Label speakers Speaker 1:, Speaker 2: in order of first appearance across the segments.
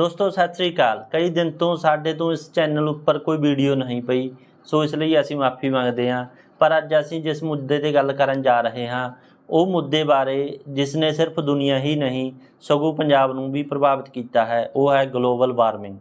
Speaker 1: ਦੋਸਤੋ, ਸਤਿ ਸ੍ਰੀ ਅਕਾਲ। ਕਈ ਦਿਨ ਤੋਂ ਸਾਡੇ ਤੋਂ ਇਸ ਚੈਨਲ ਉੱਪਰ ਕੋਈ ਵੀਡੀਓ ਨਹੀਂ ਪਈ, ਸੋ ਇਸ ਲਈ ਅਸੀਂ ਮਾਫੀ ਮੰਗਦੇ ਹਾਂ। ਪਰ ਅੱਜ ਅਸੀਂ ਜਿਸ ਮੁੱਦੇ ਤੇ ਗੱਲ ਕਰਨ ਜਾ ਰਹੇ ਹਾਂ, ਉਹ ਮੁੱਦੇ ਬਾਰੇ ਜਿਸ ਨੇ ਸਿਰਫ ਦੁਨੀਆ ਹੀ ਨਹੀਂ, ਸਗੋਂ ਪੰਜਾਬ ਨੂੰ ਵੀ ਪ੍ਰਭਾਵਿਤ ਕੀਤਾ ਹੈ, ਉਹ ਹੈ ਗਲੋਬਲ ਵਾਰਮਿੰਗ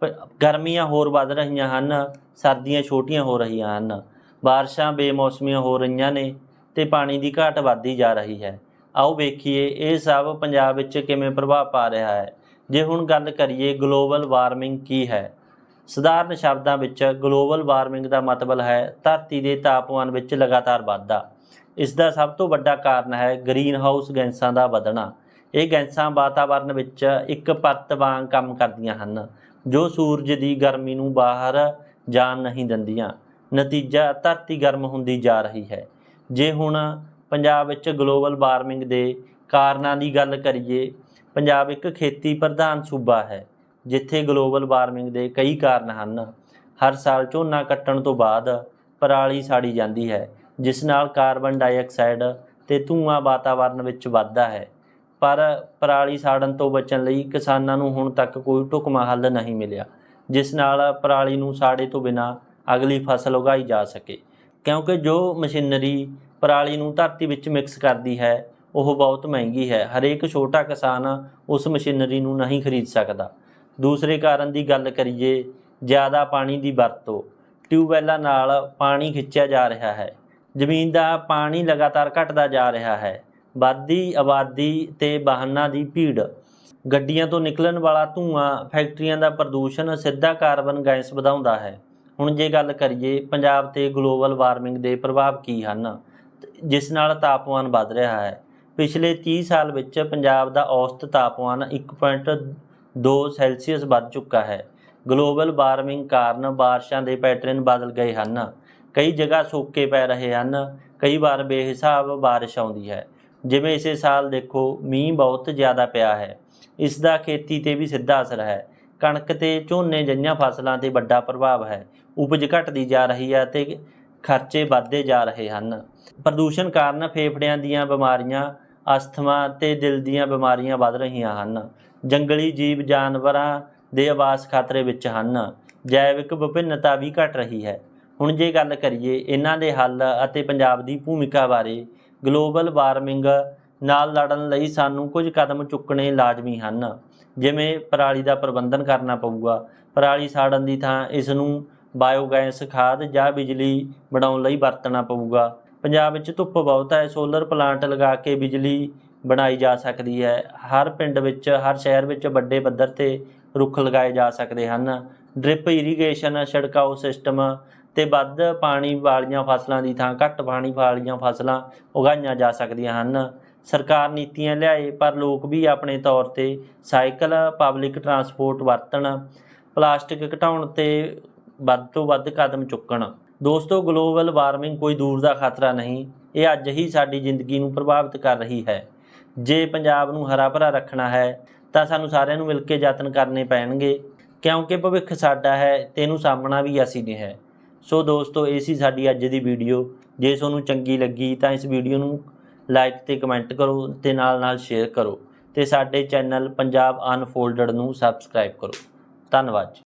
Speaker 1: ਪ- ਗਰਮੀਆਂ ਹੋਰ ਵੱਧ ਰਹੀਆਂ ਹਨ, ਸਰਦੀਆਂ ਛੋਟੀਆਂ ਹੋ ਰਹੀਆਂ ਹਨ, ਬਾਰਿਸ਼ਾਂ ਬੇਮੌਸਮੀਆਂ ਹੋ ਰਹੀਆਂ ਨੇ ਤੇ ਪਾਣੀ ਦੀ ਘਾਟ ਵੱਧਦੀ ਜਾ ਰਹੀ ਹੈ। ਆਓ ਵੇਖੀਏ, ਇਹ ਸਭ ਪੰਜਾਬ ਵਿੱਚ ਕਿਵੇਂ ਪ੍ਰਭਾਵ ਪਾ ਰਿਹਾ ਹੈ। ਜੇ ਹੁਣ ਗੱਲ ਕਰੀਏ ਗਲੋਬਲ ਵਾਰਮਿੰਗ ਕੀ ਹੈ, ਸਧਾਰਨ ਸ਼ਬਦਾਂ ਵਿੱਚ ਗਲੋਬਲ ਵਾਰਮਿੰਗ ਦਾ ਮਤਲਬ ਹੈ, ਧਰਤੀ ਦੇ ਤਾਪਮਾਨ ਵਿੱਚ ਲਗਾਤਾਰ ਵਾਧਾ। ਇਸ ਦਾ ਸਭ ਤੋਂ ਵੱਡਾ ਕਾਰਨ ਹੈ ਗ੍ਰੀਨ ਹਾਊਸ ਗੈਸਾਂ ਦਾ ਵਧਣਾ। ਇਹ ਗੈਸਾਂ ਵਾਤਾਵਰਣ ਵਿੱਚ ਇੱਕ ਪਰਤ ਵਾਂਗ ਕੰਮ ਕਰਦੀਆਂ ਹਨ, ਜੋ ਸੂਰਜ ਦੀ ਗਰਮੀ ਨੂੰ ਬਾਹਰ ਜਾਣ ਨਹੀਂ ਦਿੰਦੀਆਂ। ਨਤੀਜਾ, ਧਰਤੀ ਗਰਮ ਹੁੰਦੀ ਜਾ ਰਹੀ ਹੈ। ਜੇ ਹੁਣ ਪੰਜਾਬ ਵਿੱਚ ਗਲੋਬਲ ਵਾਰਮਿੰਗ ਦੇ ਕਾਰਨਾਂ ਦੀ ਗੱਲ ਕਰੀਏ ਪੰਜਾਬ ਇੱਕ ਖੇਤੀ ਪ੍ਰਧਾਨ ਸੂਬਾ ਹੈ, ਜਿੱਥੇ ਗਲੋਬਲ ਵਾਰਮਿੰਗ ਦੇ ਕਈ ਕਾਰਨ ਹਨ। ਹਰ ਸਾਲ ਝੋਨਾ ਕੱਟਣ ਤੋਂ ਬਾਅਦ ਪਰਾਲੀ ਸਾੜੀ ਜਾਂਦੀ ਹੈ, ਜਿਸ ਨਾਲ ਕਾਰਬਨ ਡਾਈਆਕਸਾਈਡ ਤੇ ਧੂਆਂ ਵਾਤਾਵਰਣ ਵਿੱਚ ਵੱਧਦਾ ਹੈ। ਪਰ ਪਰਾਲੀ ਸਾੜਨ ਤੋਂ ਬਚਣ ਲਈ ਕਿਸਾਨਾਂ ਨੂੰ ਹੁਣ ਤੱਕ ਕੋਈ ਢੁਕਵਾਂ ਹੱਲ ਨਹੀਂ ਮਿਲਿਆ, ਜਿਸ ਨਾਲ ਪਰਾਲੀ ਨੂੰ ਸਾੜੇ ਤੋਂ ਬਿਨਾਂ ਅਗਲੀ ਫਸਲ ਉਗਾਈ ਜਾ ਸਕੇ। ਕਿਉਂਕਿ ਜੋ ਮਸ਼ੀਨਰੀ ਪਰਾਲੀ ਨੂੰ ਧਰਤੀ ਵਿੱਚ ਮਿਕਸ ਕਰਦੀ ਹੈ ਉਹ ਬਹੁਤ ਮਹਿੰਗੀ ਹੈ। ਹਰੇਕ ਛੋਟਾ ਕਿਸਾਨ ਉਸ ਮਸ਼ੀਨਰੀ ਨੂੰ ਨਹੀਂ ਖਰੀਦ ਸਕਦਾ। ਦੂਸਰੇ ਕਾਰਨ ਦੀ ਗੱਲ ਕਰੀਏ, ਜ਼ਿਆਦਾ ਪਾਣੀ ਦੀ ਵਰਤੋਂ। ਟਿਊਬਵੈੱਲਾਂ ਨਾਲ ਪਾਣੀ ਖਿੱਚਿਆ ਜਾ ਰਿਹਾ ਹੈ। ਜ਼ਮੀਨ ਦਾ ਪਾਣੀ ਲਗਾਤਾਰ ਘਟਦਾ ਜਾ ਰਿਹਾ ਹੈ। ਵੱਧਦੀ ਆਬਾਦੀ ਤੇ ਵਾਹਨਾਂ ਦੀ ਭੀੜ। ਗੱਡੀਆਂ ਤੋਂ ਨਿਕਲਣ ਵਾਲਾ ਧੂਆਂ ਫੈਕਟਰੀਆਂ ਦਾ ਪ੍ਰਦੂਸ਼ਣ ਸਿੱਧਾ ਕਾਰਬਨ ਗੈਸ ਵਧਾਉਂਦਾ ਹੈ। ਹੁਣ ਜੇ ਗੱਲ ਕਰੀਏ, ਪੰਜਾਬ ਤੇ ਗਲੋਬਲ ਵਾਰਮਿੰਗ ਦੇ ਪ੍ਰਭਾਵ ਕੀ ਹਨ? ਜਿਸ ਨਾਲ ਤਾਪਮਾਨ ਵੱਧ ਰਿਹਾ ਹੈ। ਪਿਛਲੇ 30 ਸਾਲ ਵਿੱਚ ਪੰਜਾਬ ਦਾ ਔਸਤ ਤਾਪਮਾਨ 1.2 ਸੈਲਸੀਅਸ ਵੱਧ ਚੁੱਕਾ ਹੈ। ਗਲੋਬਲ ਵਾਰਮਿੰਗ ਕਾਰਨ ਬਾਰਿਸ਼ਾਂ ਦੇ ਪੈਟਰਨ ਬਦਲ ਗਏ ਹਨ। ਕਈ ਜਗ੍ਹਾ ਸੋਕੇ ਪੈ ਰਹੇ ਹਨ। ਕਈ ਵਾਰ ਬੇਹਿਸਾਬ ਬਾਰਿਸ਼ ਆਉਂਦੀ ਹੈ। ਜਿਵੇਂ ਇਸੇ ਸਾਲ ਦੇਖੋ, ਮੀਂਹ ਬਹੁਤ ਜ਼ਿਆਦਾ ਪਿਆ ਹੈ। ਇਸ ਦਾ ਖੇਤੀ ਤੇ ਵੀ ਸਿੱਧਾ ਅਸਰ ਹੈ। ਕਣਕ ਤੇ ਝੋਨੇ ਜਿਹੀਆਂ ਫਸਲਾਂ ਤੇ ਵੱਡਾ ਪ੍ਰਭਾਵ ਹੈ। ਉਪਜ ਘਟਦੀ ਜਾ ਰਹੀ ਹੈ ਤੇ ਖਰਚੇ ਵੱਧਦੇ ਜਾ ਰਹੇ ਹਨ। ਪ੍ਰਦੂਸ਼ਣ ਕਾਰਨ ਫੇਫੜਿਆਂ ਦੀਆਂ ਬਿਮਾਰੀਆਂ ਅਸਥਮਾ ਤੇ ਦਿਲ ਦੀਆਂ ਬਿਮਾਰੀਆਂ ਵੱਧ ਰਹੀਆਂ ਹਨ। ਜੰਗਲੀ ਜੀਵ ਜਾਨਵਰਾਂ ਦੇ ਆਵਾਸ ਖਤਰੇ ਵਿੱਚ ਹਨ। ਜੈਵਿਕ ਵਿਭਿੰਨਤਾ ਵੀ ਘਟ ਰਹੀ ਹੈ। ਹੁਣ ਜੇ ਗੱਲ ਕਰੀਏ ਇਹਨਾਂ ਦੇ ਹੱਲ ਅਤੇ ਪੰਜਾਬ ਦੀ ਭੂਮਿਕਾ ਬਾਰੇ, ਗਲੋਬਲ ਵਾਰਮਿੰਗ ਨਾਲ ਲੜਨ ਲਈ ਸਾਨੂੰ ਕੁਝ ਕਦਮ ਚੁੱਕਣੇ ਲਾਜ਼ਮੀ ਹਨ। ਜਿਵੇਂ ਪਰਾਲੀ ਦਾ ਪ੍ਰਬੰਧਨ ਕਰਨਾ ਪਊਗਾ। ਪਰਾਲੀ ਸਾੜਨ ਦੀ ਥਾਂ ਇਸ ਨੂੰ ਬਾਇਓਗੈਸ ਖਾਦ ਜਾਂ ਬਿਜਲੀ ਬਣਾਉਣ ਲਈ ਵਰਤਣਾ ਪਊਗਾ। ਪੰਜਾਬ ਵਿੱਚ ਧੁੱਪ ਬਹੁਤ ਹੈ ਸੋਲਰ ਪਲਾਂਟ ਲਗਾ ਕੇ ਬਿਜਲੀ ਬਣਾਈ ਜਾ ਸਕਦੀ ਹੈ। ਹਰ ਪਿੰਡ ਵਿੱਚ, ਹਰ ਸ਼ਹਿਰ ਵਿੱਚ ਵੱਡੇ ਪੱਧਰ ਤੇ ਰੁੱਖ ਲਗਾਏ ਜਾ ਸਕਦੇ ਹਨ। ਡ੍ਰਿਪ ਇਰੀਗੇਸ਼ਨ ਛਿੜਕਾਓ ਸਿਸਟਮ ਤੇ ਵੱਧ ਪਾਣੀ ਵਾਲੀਆਂ ਫਸਲਾਂ ਦੀ ਥਾਂ, ਘੱਟ ਪਾਣੀ ਵਾਲੀਆਂ ਫਸਲਾਂ ਉਗਾਈਆਂ ਜਾ ਸਕਦੀਆਂ ਹਨ। ਸਰਕਾਰ ਨੀਤੀਆਂ ਲਿਆਏ, ਪਰ ਲੋਕ ਵੀ ਆਪਣੇ ਤੌਰ ਤੇ ਸਾਈਕਲ ਪਬਲਿਕ ਟਰਾਂਸਪੋਰਟ ਵਰਤਣ, ਪਲਾਸਟਿਕ ਘਟਾਉਣ ਤੇ ਵੱਧ ਤੋਂ ਵੱਧ ਕਦਮ ਚੁੱਕਣ। ਦੋਸਤੋ, ਗਲੋਬਲ ਵਾਰਮਿੰਗ ਕੋਈ ਦੂਰ ਦਾ ਖਤਰਾ ਨਹੀਂ, ਇਹ ਅੱਜ ਹੀ ਸਾਡੀ ਜ਼ਿੰਦਗੀ ਨੂੰ ਪ੍ਰਭਾਵਿਤ ਕਰ ਰਹੀ ਹੈ। ਜੇ ਪੰਜਾਬ ਨੂੰ ਹਰਾ ਭਰਾ ਰੱਖਣਾ ਹੈ, ਤਾਂ ਸਾਨੂੰ ਸਾਰਿਆਂ ਨੂੰ ਮਿਲ ਕੇ ਯਤਨ ਕਰਨੇ ਪੈਣਗੇ। ਕਿਉਂਕਿ ਭਵਿੱਖ ਸਾਡਾ ਹੈ, ਤੇ ਇਹਨੂੰ ਸਾਹਮਣਾ ਵੀ ਅਸੀਂ ਨੇ ਹੈ। ਸੋ ਦੋਸਤੋ, ਇਹ ਸੀ ਸਾਡੀ ਅੱਜ ਦੀ ਵੀਡੀਓ। ਜੇ ਤੁਹਾਨੂੰ ਚੰਗੀ ਲੱਗੀ, ਤਾਂ ਇਸ ਵੀਡੀਓ ਨੂੰ ਲਾਈਕ ਤੇ ਕਮੈਂਟ ਕਰੋ ਤੇ ਨਾਲ ਨਾਲ ਸ਼ੇਅਰ ਕਰੋ। ਤੇ ਸਾਡੇ ਚੈਨਲ ਪੰਜਾਬ ਅਨਫੋਲਡਡ ਨੂੰ ਸਬਸਕ੍ਰਾਈਬ ਕਰੋ। ਧੰਨਵਾਦ ਜੀ।